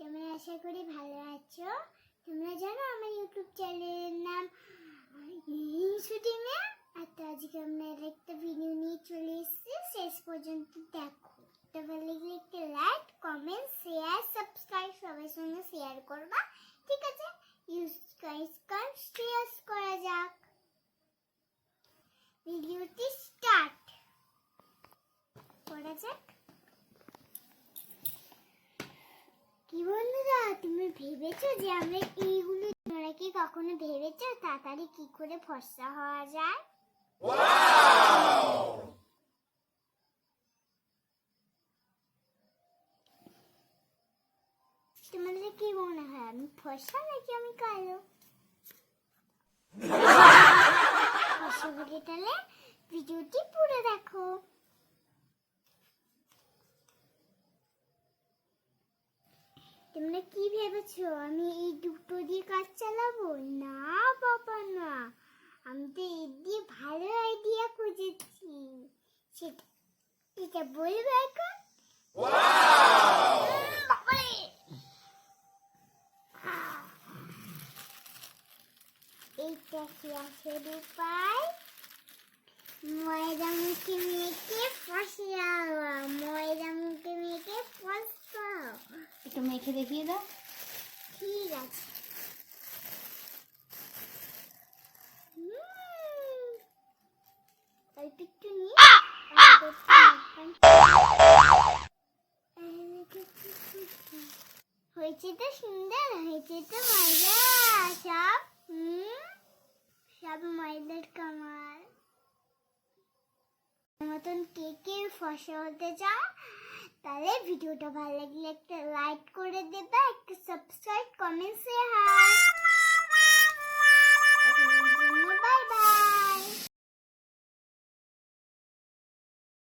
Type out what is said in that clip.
তোমরা আশা করি ভালো আছো? তোমরা জানো আমার ইউটিউব চ্যানেলের নাম মেয়ে আর তো আজকে আমরা একটা ভিডিও নিয়ে চলে এসেছি। শেষ পর্যন্ত দেখো। তো ভালো লাগলে একটা লাইক কমেন্ট শেয়ার সাবস্ক্রাইব সবার সঙ্গে শেয়ার করবা। ঠিক আছে? ইউজ শেয়ার করা যাক। ভিডিওটি স্টার্ট করা যাক কি বন্ধুরা তুমি ভেবেছো যে আমরা এইগুলো তোমরা কি কখনো ভেবেছো? তাড়াতাড়ি কি করে ফর্সা হওয়া যায়? তোমাদের কি মনে হয় আমি ফর্সা নাকি আমি কালো? ফর্সা ভিডিওটি পুরো দেখো। তোমরা কি ভেবেছো? আমি এই দুটো দিয়ে কাজ চালাবো? না বাবা না। আমি তো এর দিয়ে ভালো আইডিয়া খুঁজেছি। সেটা এটা বলব এখন! এইটা কি আছে রূপায় ময়দা মুখে মেখে ফসাও ময়দা মুখে মেখে ফসাও একটু মেখে দেখিয়ে দাও। ঠিক আছে। হয়েছে তো সুন্দর? হয়েছে তো সব? সব ময়দার মতন কে ফসা হতে চাও তাহলে ভিডিওটা ভালো লাগলে একটা লাইক করে দেবে একটা সাবস্ক্রাইব কমেন্ট শেয়ার